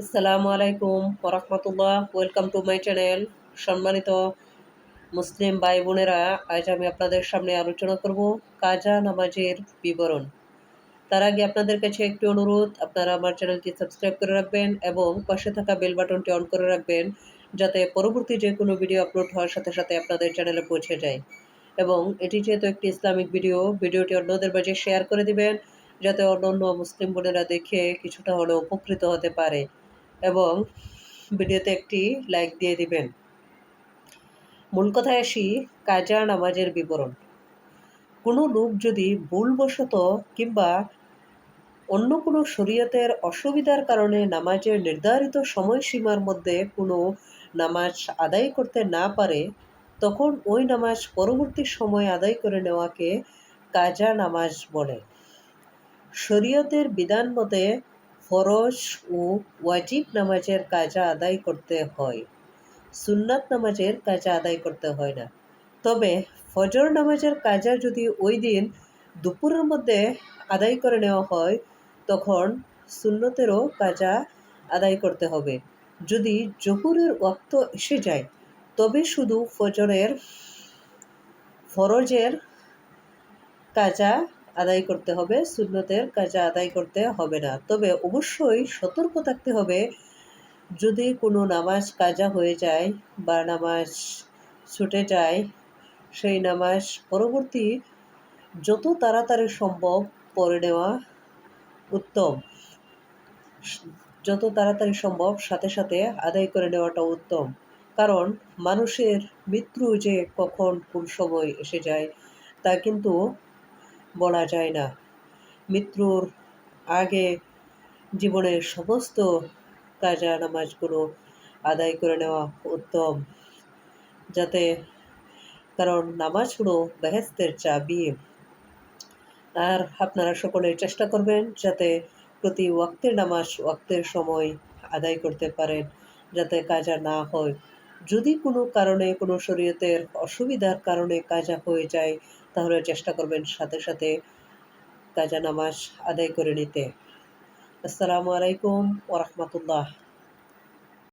আসসালামু আলাইকুম ওরহমতুল্লাহ। ওয়েলকাম টু মাই চ্যানেল সম্মানিত মুসলিম ভাই বোনেরা, আজ আমি আপনাদের সামনে আলোচনা করব কাজা নামাজের বিবরণ। তার আগে আপনাদের কাছে একটি অনুরোধ, আপনারা আমার চ্যানেলটি সাবস্ক্রাইব করে রাখবেন এবং পাশে থাকা বেল বাটনটি অন করে রাখবেন, যাতে পরবর্তী যে কোনো ভিডিও আপলোড হওয়ার সাথে সাথে আপনাদের চ্যানেলে পৌঁছে যায়। এবং এটি যেহেতু একটি ইসলামিক ভিডিও, ভিডিওটি অন্যদের মাঝে শেয়ার করে দিবেন, যাতে অন্য অন্য মুসলিম বোনেরা দেখে কিছুটা হলেও উপকৃত হতে পারে। এবং ভিডিওতে একটি লাইক দিয়ে দিবেন। মূল কথায় আসি, কাজা নামাজের বিবরণ। কোনো লোক যদি ভুলবশত কিংবা অন্য কোনো শরীয়তের অসুবিধার কারণে নামাজের নির্ধারিত সময়সীমার মধ্যে কোনো নামাজ আদায় করতে না পারে, তখন ওই নামাজ পরবর্তী সময় আদায় করে নেওয়াকে কাজা নামাজ বলে। শরীয়তের বিধান মতে ফরজ ও ওয়াজিব নামাজের কাজা আদায় করতে হয়। সুন্নাত নামাজের কাজা আদায় করতে হয় না। তবে ফজর নামাজের কাজা যদি ওই দিন দুপুরের মধ্যে আদায় করে নেওয়া হয়, তখন সুন্নতেরও কাজা আদায় করতে হবে। যদি জহুরের ওক্ত এসে যায়, তবে শুধু ফজরের ফরজের কাজা আদায় করতে হবে, সুন্নতের কাজা আদায় করতে হবে না। তবে অবশ্যই সতর্ক থাকতে হবে, যদি কোনো নামাজ কাজা হয়ে যায় বা নামাজ ছুটে যায়, সেই নামাজ পরবর্তী যত তাড়াতাড়ি সম্ভব পড়ে নেওয়া উত্তম। যত তাড়াতাড়ি সম্ভব সাথে সাথে আদায় করে নেওয়াটা উত্তম। কারণ মানুষের মৃত্যু যে কখন কোন সময় এসে যায়, তা কিন্তু বলা যায় না। মৃত্যুর আগে জীবনের সমস্ত কাজা নামাজগুলো আদায় করে নেওয়া উত্তম। যাতে কারণ নামাজ হলো বেহেস্তের চাবি। আর আপনারা সকলে চেষ্টা করবেন যাতে প্রতি ওয়াক্তের নামাজ ওয়াক্তের সময় আদায় করতে পারেন, যাতে কাজা না হয়। যদি কোনো কারণে, কোনো শরীয়তের অসুবিধার কারণে কাজা হয়ে যায়, তাহলে চেষ্টা করবেন সাথে সাথে কাজা নামাজ আদায় করে নিতে। আসসালামু আলাইকুম ওরহমতুল্লাহ